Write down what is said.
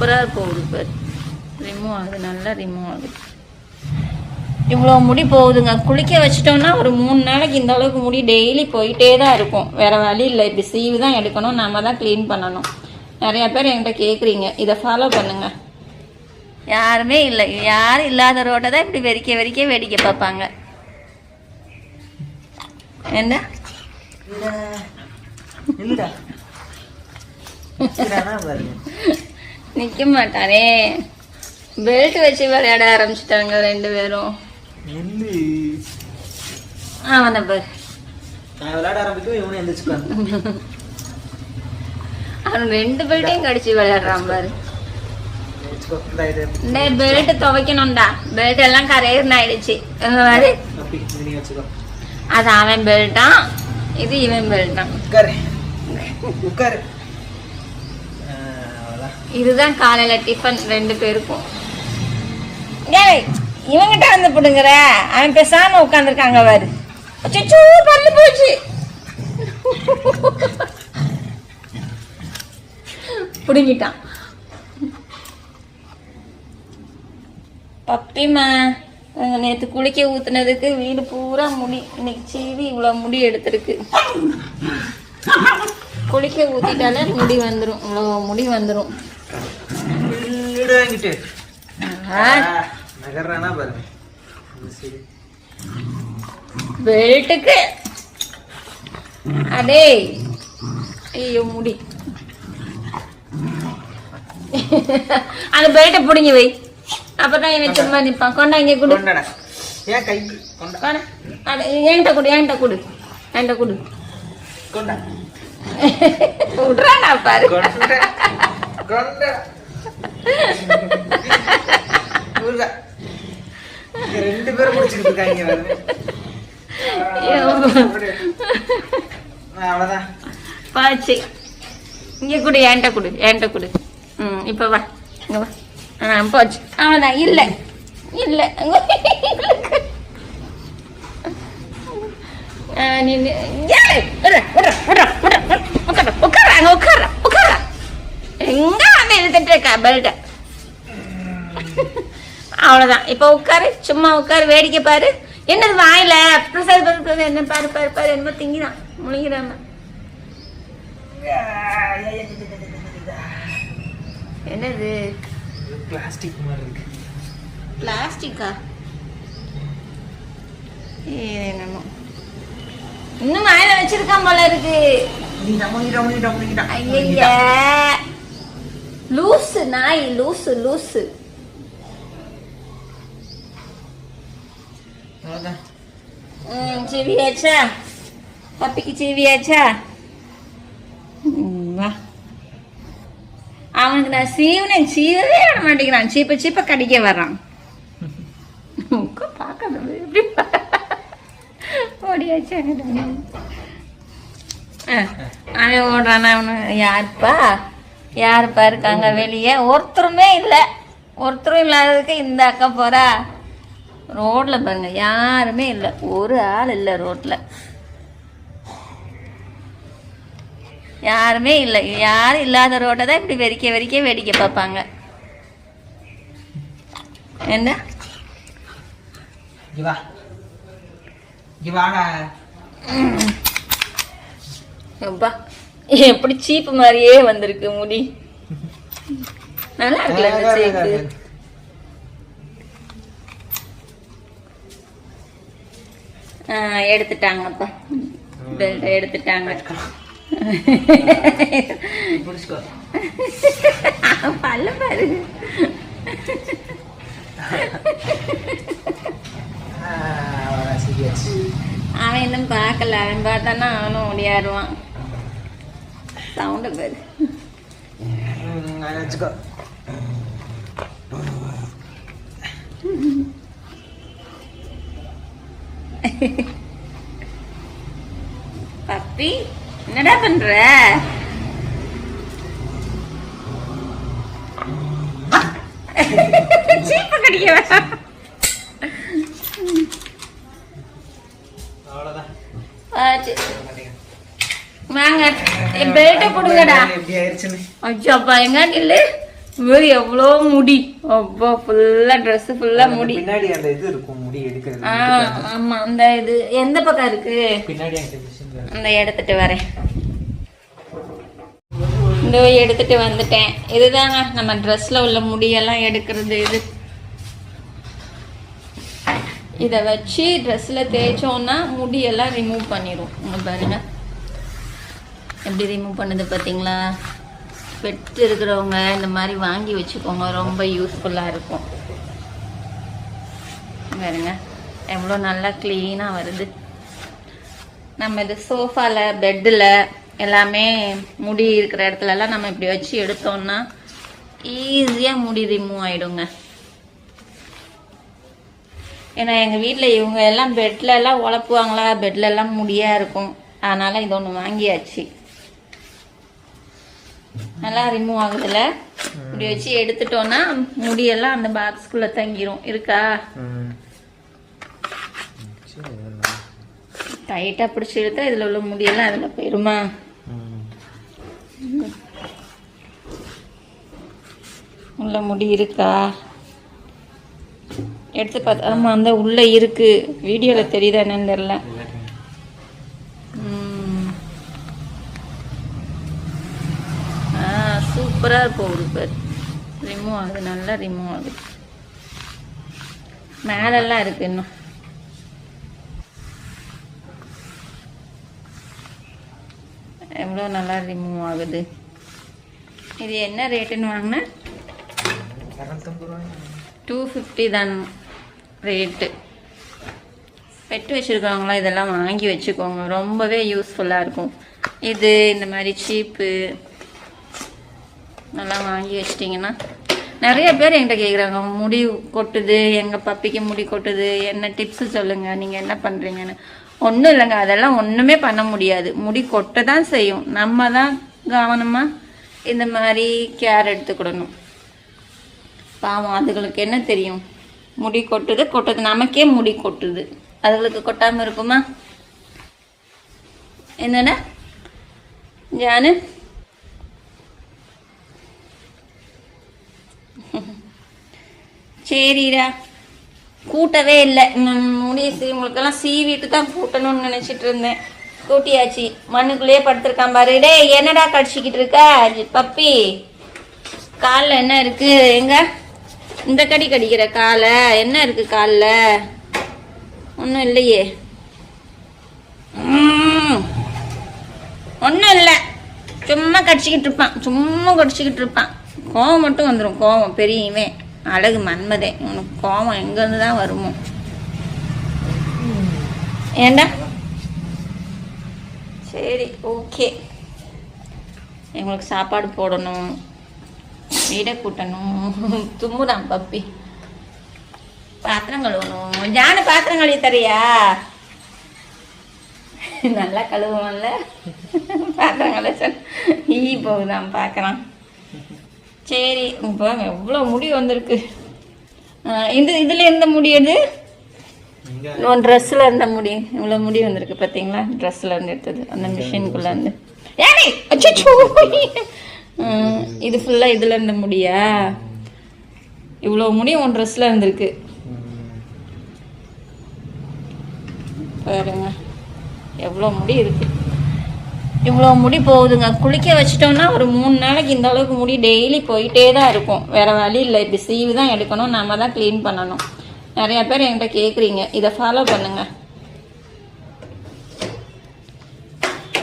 சூப்பராக போகுது பாரு ரிமூவ் ஆகுது நல்லா ரிமூவ் ஆகுது இவ்வளோ முடி போகுதுங்க குளிக்க வச்சிட்டோம்னா ஒரு மூணு நாளைக்கு இந்த அளவுக்கு முடி டெய்லி போயிட்டே தான் இருக்கும் வேற வழி இல்லை இப்படி சீவு தான் எடுக்கணும் நம்ம தான் க்ளீன் பண்ணணும் நிறைய பேர் என்கிட்ட கேட்குறீங்க இதை ஃபாலோ பண்ணுங்க யாருமே இல்லை யாரும் இல்லாத ரோட்டை தான் இப்படி வெறிக்க வெறிக்க வேடிக்கை பார்ப்பாங்க என்ன இல்லடா நிற்க மாட்டானே பெல்ட் வச்சு விளையாட ஆரம்பிச்சிட்டாங்க ரெண்டு பேரும். அவனை பாரு. நான் விளையாட ஆரம்பிக்கும் இவனு எந்திரிச்சுக்கான் அவன் ரெண்டு பெல்ட்டையும் கடிச்சு விளையாடுறான் பாரு. பெல்ட் துவைக்கணும்டா. பெல்ட் எல்லாம் கரையர்னு ஆயிடுச்சு. மாதிரி அது அவன் பெல்ட்டான் இது இவன் பெல்ட்டான் உட்காரு. உட்காரு. இதுதான் காலையில டிஃபன் ரெண்டு பேருக்கும். ஏய் இவங்கிட்ட வந்து பிடுங்குற? அவன் பேசாம உட்காந்துருக்காங்க பாரு. அச்சச்சோ பல்லு போச்சு. பிடுங்கிட்டான். பப்பிமா நேற்று குளிக்க ஊத்துனதுக்கு வீடு பூரா முடி இன்னைக்கு சீவி இவ்வளோ முடி எடுத்திருக்கு. குளிக்க ஊத்திட்டாலே முடி வந்துடும் இவ்வளோ முடி வந்துடும் வீடு வாங்கிட்டு. நகர்றானா பாருங்க. பெல்ட்டுக்கு. அடே. ஐயோ முடி. அந்த பெல்ட்டை பிடிங்கி வை. அப்பதான் இவன் சும்மா நிப்பான். கொண்டா இங்கே கொடு. ஏன் கை? கொண்டா. என்கிட்ட கொடு என்கிட்ட கொடு. என்கிட்ட கொடு. கொண்டா. விட்றானா பாரு. ரெண்டு பேரும் முடிச்சுக்கிட்டு இருக்காங்க பாருங்க. ஆ, அவ்வளவுதான் பாச்சு இங்கே கொடு என்கிட்ட கொடு என்கிட்ட கொடு ம் இப்போ வா இங்க வா ஆ போச்சு அவ்வளோதான் இல்லை இல்லை ஆ, நீ நீ- ஏய், விட்றா, விட்றா, விட்றா, விட்றா, விட்றா. உட்காரு, உட்காரு, அங்க உட்காரு, உட்காரு. எங்க வந்து இழுத்துட்டு இருக்கா பெல்ட்டை அவ்வளோதான் இப்போ உட்காரு சும்மா உட்காரு வேடிக்கை பாரு. என்னது வாயில? பிரசாத் பாரு, என்ன பாரு பாரு பாரு என்ன திங்கிறான் முழுங்கிறாம என்னது? பிளாஸ்டிக் மாதிரி இருக்கு. பிளாஸ்டிக்கா என்னமோ. இன்னும் வாயில வச்சிருக்கான் போல இருக்கு. ஐயா லூசு நாய் லூசு லூசு. ம் சீவியாச்சா பப்பிக்கு சீவியாச்சா வா. அவனுக்கு நான் சீவனேன் சீவவே விட மாட்டேங்கிறான். சீப்ப சீப்ப கடிக்க வர்றான். பார்க்கறது எப்படி ஓடியாச்சு அவன் ஓடுறானா அவனு யாருப்பா? யாருப்பா இருக்காங்க வெளியே. ஒருத்தருமே இல்லை. ஒருத்தரும் இல்லாததுக்கு இந்த அக்கா போறா. ரோட்ல பாருங்க யாருமே இல்லை. ஒரு ஆள் இல்லை ரோட்ல. யாருமே இல்லை. யாரும் இல்லாத ரோட்டை தான் இப்படி வெறிக்க வெறிக்க வேடிக்கை பார்ப்பாங்க. என்ன? அப்பா எப்படி சீப்பு மாதிரியே வந்திருக்கு முடி. நல்லா இருக்குல்ல இந்த ஆ, எடுத்துட்டாங்கப்பா. பெல்ட் எடுத்துட்டாங்க. பல்ல பாரு. அவன் இன்னும் பார்க்கல. அவன் பார்த்தானா அவனும் ஓடியாருவான். சவுண்டு பாரு வச்சுக்கோ பப்பி என்னடா பண்ற சீப்பு கடிக்க அவ்வளவுதான் ஆச்சு. வாங்க. என் பெல்ட்டை கொடுங்கடா. ஐயோ அப்பா எங்க நில்லு. இவர் எவ்வளோ முடி. அப்பா ஃபுல்லா Dress ஃபுல்லா அந்த முடி. பின்னாடி அந்த இது இருக்கும் முடி எடுக்கிறது. ஆ ஆமா அந்த இது. எந்த பக்கம் இருக்கு? பின்னாடி அந்த எடுத்துட்டு வரேன். இந்த எடுத்துட்டு வந்துட்டேன். இதுதாங்க நம்ம ட்ரெஸ்ல உள்ள முடியெல்லாம் எடுக்கிறது இது. இதை வச்சு ட்ரெஸ்ல தேய்ச்சோம்னா முடியெல்லாம் ரிமூவ் பண்ணிடும் பாருங்க. எப்படி ரிமூவ் பண்ணுது பார்த்தீங்களா? பெட் இருக்கிறவங்க இந்த மாதிரி வாங்கி வச்சுக்கோங்க. ரொம்ப யூஸ்ஃபுல்லாக இருக்கும். பாருங்க. எவ்வளோ நல்லா க்ளீனாக வருது. நம்ம இது சோஃபாவில் பெட்டில் எல்லாமே முடி இருக்கிற இடத்துலலாம் நம்ம இப்படி வச்சு எடுத்தோம்னா ஈஸியாக முடி ரிமூவ் ஆகிடுங்க ஏன்னா எங்கள் வீட்டில் இவங்க எல்லாம் பெட்ல எல்லாம் உழப்புவாங்களா? பெட்ல எல்லாம் முடியாக இருக்கும். அதனால் இது ஒன்று வாங்கியாச்சு. நல்லா ரிமூவ் ஆகுதுல. இப்படி வச்சு எடுத்துட்டோம்னா முடியெல்லாம் அந்த பாக்ஸ்குள்ளே தங்கிரும். இருக்கா? டைட்டாக பிடிச்சி எடுத்தா இதில் உள்ள முடியெல்லாம் அதில் போயிருமா? உள்ள முடி இருக்கா? எடுத்து பார்த்து ஆமாம் அந்த உள்ளே இருக்கு. வீடியோவில் தெரியுதா என்னன்னு தெரில ம். ஆ சூப்பராக போகுது பாரு. ரிமூவ் ஆகுது நல்லா ரிமூவ் ஆகுது. மேலெல்லாம் இருக்கு இன்னும். எவ்வளோ நல்லா ரிமூவ் ஆகுது. இது என்ன ரேட்டுன்னு வாங்கினேன் டூ ஃபிஃப்டி தான் ரேட்டு பெட்டு வச்சுருக்கவங்களாம் இதெல்லாம் வாங்கி வச்சுக்கோங்க. ரொம்பவே யூஸ்ஃபுல்லாக இருக்கும். இது இந்த மாதிரி சீப்பு நல்லா வாங்கி வச்சிட்டிங்கன்னா நிறைய பேர் என்கிட்ட கேட்குறாங்க முடி கொட்டுது எங்கள் பப்பிக்கு முடி கொட்டுது என்ன டிப்ஸு சொல்லுங்கள் நீங்கள் என்ன பண்ணுறீங்கன்னு ஒன்றும் இல்லைங்க அதெல்லாம் ஒன்றுமே பண்ண முடியாது. முடி கொட்ட தான் செய்யும். நம்ம தான் கவனமாக இந்த மாதிரி கேர் எடுத்துக்கிடணும். பாவம் அதுகளுக்கு என்ன தெரியும்? முடி கொட்டுது கொட்டுது. நமக்கே முடி கொட்டுது. அதுகளுக்கு கொட்டாமல் இருக்குமா? என்னென்ன? ஜானு? சரிடா. கூட்டவே இல்லை. முடியுது முடி சீ- உங்களுக்கெல்லாம் சீவிட்டு தான் கூட்டணும்னு நினச்சிட்டு இருந்தேன். கூட்டியாச்சு. மண்ணுக்குள்ளேயே படுத்திருக்கான் பாரு. டே என்னடா கடிச்சிக்கிட்டு இருக்க? பப்பி. காலில் என்ன இருக்கு? எங்க? இந்த கடி கடிக்கிற காலை. என்ன இருக்கு காலில்? ஒன்றும் இல்லையே. ஒன்றும் இல்லை. சும்மா கடிச்சிக்கிட்டு இருப்பான். சும்மா கடிச்சிக்கிட்டு இருப்பான். கோவம் மட்டும் வந்துடும் கோவம் பெரியவன். அழகு மன்மதே. உனக்கு கோவம் எங்கேருந்து தான் வருமோ? ஏண்டா? சரி ஓகே. எங்களுக்கு சாப்பாடு போடணும். வீடை கூட்டணும். தும்முதான் பப்பி. பாத்திரம் கழுவணும். ஜான பாத்திரம் கழுவி தரியா நல்லா கழுவுவோம்ல. பாத்திரம் கழுவ சொல். ஈ போகுதான் பார்க்குறான் சரி இப்போ எவ்வளோ முடி வந்திருக்கு. இந்த இதில் எந்த முடி அது ட்ரெஸ்ஸில் இருந்த முடி. இவ்வளோ முடி வந்திருக்கு பார்த்தீங்களா ட்ரெஸ்ஸில் இருந்து எடுத்தது அந்த மிஷினுக்குள்ளே இருந்து ஏனே அச்சோ இது ஃபுல்லாக இதில் இருந்த முடியா? இவ்வளோ முடி உன் ட்ரெஸ்ஸில் இருந்திருக்கு. பாருங்க எவ்வளோ முடி இருக்கு. இவ்வளோ முடி போகுதுங்க. குளிக்க வச்சிட்டோம்னா ஒரு மூணு நாளைக்கு இந்த அளவுக்கு முடி டெய்லி போயிட்டே தான் இருக்கும். வேறு வழி இல்லை. இப்படி சீவு தான் எடுக்கணும். நம்ம தான் க்ளீன் பண்ணணும். நிறையா பேர் என்கிட்ட கேட்குறீங்க இதை ஃபாலோ பண்ணுங்கள்